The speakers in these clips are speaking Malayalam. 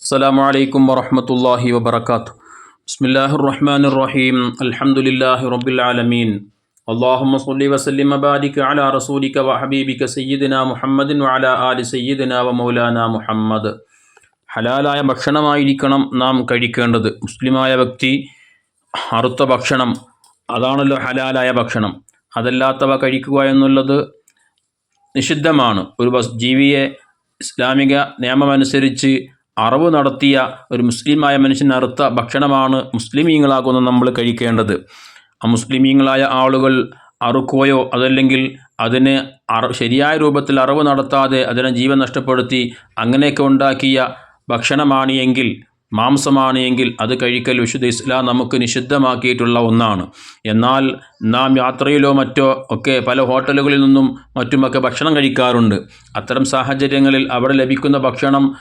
السلام عليكم ورحمة الله وبركاته بسم الله الرحمن الرحيم الحمد لله رب العالمين اللهم صل وسلم وبارك على رسولك وحبيبك سيدنا محمد وعلى آل سيدنا ومولانا محمد ഹലാലായ ഭക്ഷണമായിരിക്കണം നാം കഴിക്കേണ്ടത് മുസ്ലിമായ വ്യക്തി അറുത്ത ഭക്ഷണം അതാണല്ലോ ഹലാലായ ഭക്ഷണം അതല്ലാത്തവ കഴിക്കുക എന്നുള്ളത് നിഷിദ്ധമാണ് ഒരു ബസ് ജീവിയെ ഇസ്ലാമിക നിയമമനുസരിച്ച് അറിവ് നടത്തിയ ഒരു മുസ്ലിമായ മനുഷ്യൻ അറുത്ത ഭക്ഷണമാണ് മുസ്ലിമീങ്ങളാകുന്ന നമ്മൾ കഴിക്കേണ്ടത്. ആ മുസ്ലിമീങ്ങളായ ആളുകൾ അറുക്കുകയോ അതല്ലെങ്കിൽ അതിന് അറ ശരിയായ രൂപത്തിൽ അറിവ് നടത്താതെ അതിനെ ജീവൻ നഷ്ടപ്പെടുത്തി അങ്ങനെയൊക്കെ ഉണ്ടാക്കിയ ഭക്ഷണമാണ് എങ്കിൽ മാംസമാണ് എങ്കിൽ അത് കഴിക്കൽ വിശുദ്ധ ഇസ്ലാം നമുക്ക് നിഷിദ്ധമാക്കിയിട്ടുള്ള ഒന്നാണ്. എന്നാൽ നാം യാത്രയിലോ മറ്റോ ഒക്കെ പല ഹോട്ടലുകളിൽ നിന്നും മറ്റുമൊക്കെ ഭക്ഷണം കഴിക്കാറുണ്ട്. അത്തരം സാഹചര്യങ്ങളിൽ അവിടെ ലഭിക്കുന്ന ഭക്ഷണം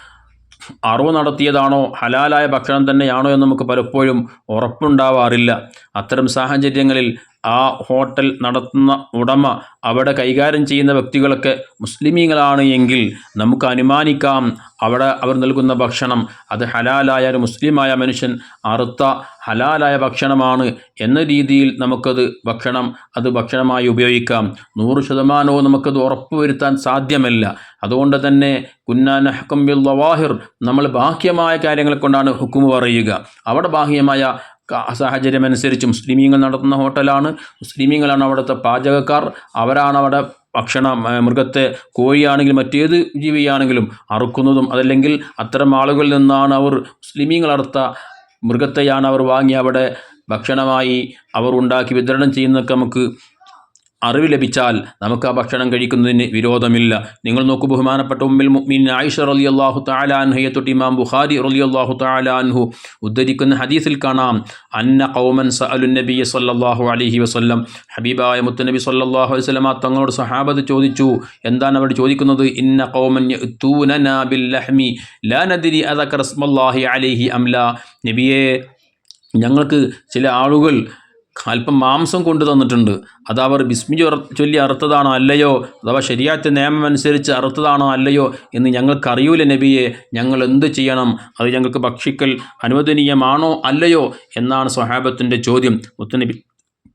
അറിവ് നടത്തിയതാണോ? ഹലാലായ ഭക്ഷണം തന്നെയാണോ എന്ന് നമുക്ക് പലപ്പോഴും ഉറപ്പുണ്ടാവാറില്ല. അത്തരം സാഹചര്യങ്ങളിൽ ആ ഹോട്ടൽ നടത്തുന്ന ഉടമ അവിടെ കൈകാര്യം ചെയ്യുന്ന വ്യക്തികളൊക്കെ മുസ്ലിമീങ്ങളാണ് എങ്കിൽ നമുക്ക് അനുമാനിക്കാം അവിടെ അവർ നൽകുന്ന ഭക്ഷണം അത് ഹലാലായ ഒരു മുസ്ലിമായ മനുഷ്യൻ അറുത്ത ഹലാലായ ഭക്ഷണമാണ് എന്ന രീതിയിൽ നമുക്കത് ഭക്ഷണം അത് ഭക്ഷണമായി ഉപയോഗിക്കാം. നൂറ് ശതമാനവും നമുക്കത് ഉറപ്പുവരുത്താൻ സാധ്യമല്ല. അതുകൊണ്ട് തന്നെ കുന്നാൻ ഹക്കം ബിൽ ലവാഹിർ നമ്മൾ ബാഹ്യമായ കാര്യങ്ങളെ കൊണ്ടാണ് ഹുക്കും പറയുക. അവിടെ ബാഹ്യമായ സാഹചര്യമനുസരിച്ച് മുസ്ലിമീങ്ങൾ നടത്തുന്ന ഹോട്ടലാണ്. മുസ്ലിമീങ്ങളാണ് അവിടുത്തെ പാചകക്കാർ. അവരാണ് അവിടെ ഭക്ഷണം മൃഗത്തെ കോഴിയാണെങ്കിലും മറ്റേത് ജീവിയാണെങ്കിലും അറുക്കുന്നതും അതല്ലെങ്കിൽ അത്തരം ആളുകളിൽ നിന്നാണ് അവർ മുസ്ലിമീങ്ങൾ അറുത്ത മൃഗത്തെയാണ് അവർ വാങ്ങി അവിടെ ഭക്ഷണമായി അവർ ഉണ്ടാക്കി വിതരണം ചെയ്യുന്നതൊക്കെ നമുക്ക് അറിവ് ലഭിച്ചാൽ നമുക്ക് ആ ഭക്ഷണം കഴിക്കുന്നതിന് വിരോധമില്ല. നിങ്ങൾ നോക്കൂ ബഹുമാനപ്പെട്ട ഉമ്മിൽ മുഅ്മിൻ ആയിഷ റലി അള്ളാഹു താലാൻഹയെ ഇമാം ബുഖാരി റലി അള്ളാഹു താലാൻഹു ഉദ്ധരിക്കുന്ന ഹദീസിൽ കാണാം. അന്ന കൗമൻ സഅലു നബി സല്ലല്ലാഹു അലൈഹി വസല്ലം. ഹബീബായ മുത്തനബി സല്ലല്ലാഹു അലൈഹി വസല്ലമ തങ്ങളോട് സഹാബത്ത് ചോദിച്ചു എന്താണ് അവർ ചോദിക്കുന്നത്? ഇന്ന കൗമൻ യഅ്തൂനനാ ബിൽ ലഹ്മി ലാ നദ്രി അദക റസ്മല്ലാഹി അലൈഹി അംല നബിയെ ഞങ്ങൾക്ക് ചില ആളുകൾ അല്പം മാംസം കൊണ്ടു തന്നിട്ടുണ്ട്. അത് അവർ ബിസ്മി ചൊല്ലി അറുത്തതാണോ അല്ലയോ? അഥവാ ശരിയാത്ത നിയമം അനുസരിച്ച് അറുത്തതാണോ അല്ലയോ എന്ന് ഞങ്ങൾക്കറിയൂല നബിയെ. ഞങ്ങൾ എന്ത് ചെയ്യണം? അത് ഞങ്ങൾക്ക് ഭക്ഷിക്കൽ അനുവദനീയമാണോ അല്ലയോ? എന്നാണ് സ്വഹാബത്തിന്റെ ചോദ്യം. മുത്തനബി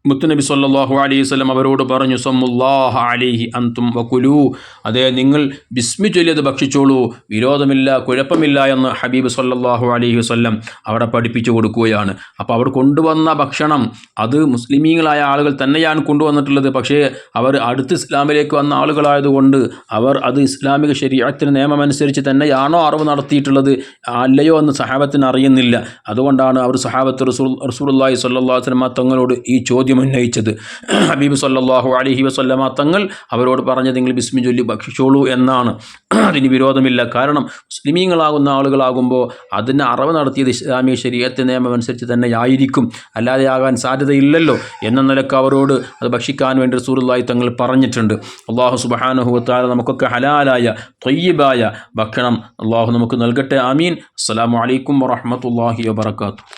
മുത്തുനബി സല്ലാഹു അലൈഹി വസ്ലം അവരോട് പറഞ്ഞു സമ്മുല്ലാഹ അലിഹി അന്തും വക്കുലു അതെ നിങ്ങൾ ബിസ്മി ചൊല്ലിയത് ഭക്ഷിച്ചോളൂ. വിരോധമില്ല കുഴപ്പമില്ല എന്ന് ഹബീബ് സല്ലാഹു അലൈഹി വസ്ലം അവിടെ പഠിപ്പിച്ചു കൊടുക്കുകയാണ്. അപ്പോൾ അവർ കൊണ്ടുവന്ന ഭക്ഷണം അത് മുസ്ലിമീങ്ങളായ ആളുകൾ തന്നെയാണ് കൊണ്ടുവന്നിട്ടുള്ളത്. പക്ഷേ അവർ അടുത്ത് ഇസ്ലാമിലേക്ക് വന്ന ആളുകളായതുകൊണ്ട് അവർ അത് ഇസ്ലാമിക ശരീരത്തിന് നിയമമനുസരിച്ച് തന്നെയാണോ അറിവ് നടത്തിയിട്ടുള്ളത് അല്ലയോ എന്ന് സഹാബത്തിന് അറിയുന്നില്ല. അതുകൊണ്ടാണ് അവർ സഹാബത്ത് റസൂൽ റസൂൽ സല്ലാ വസ്ലമ തങ്ങളോട് ഈ ചോദ്യം ചോദ്യം ഉന്നയിച്ചത്. ഹബീബ് സല്ലാഹു അലഹി വസ്ല്ലമ തങ്ങൾ അവരോട് പറഞ്ഞതെങ്കിൽ ബിസ്മി ചൊല്ലി ഭക്ഷിച്ചോളൂ എന്നാണ്. അതിന് വിരോധമില്ല. കാരണം മുസ്ലിമീങ്ങളാകുന്ന ആളുകളാകുമ്പോൾ അതിന് അറിവ് നടത്തിയത് ഇസ്ലാമിക ശരീരത്തെ നിയമം അനുസരിച്ച് തന്നെ ആയിരിക്കും. അല്ലാതെ ആകാൻ സാധ്യതയില്ലല്ലോ എന്ന നിലയ്ക്ക് അവരോട് അത് ഭക്ഷിക്കാൻ വേണ്ടി റസൂറുള്ളായി തങ്ങൾ പറഞ്ഞിട്ടുണ്ട്. അള്ളാഹു സുബാനുഹുത്താല നമുക്കൊക്കെ ഹലാലായ തൊയ്യബായ ഭക്ഷണം അള്ളാഹു നമുക്ക് നൽകട്ടെ. ആമീൻ. അസ്സാം വലൈക്കും വാഹമത്തല്ലാഹി വാബർക്കാത്തു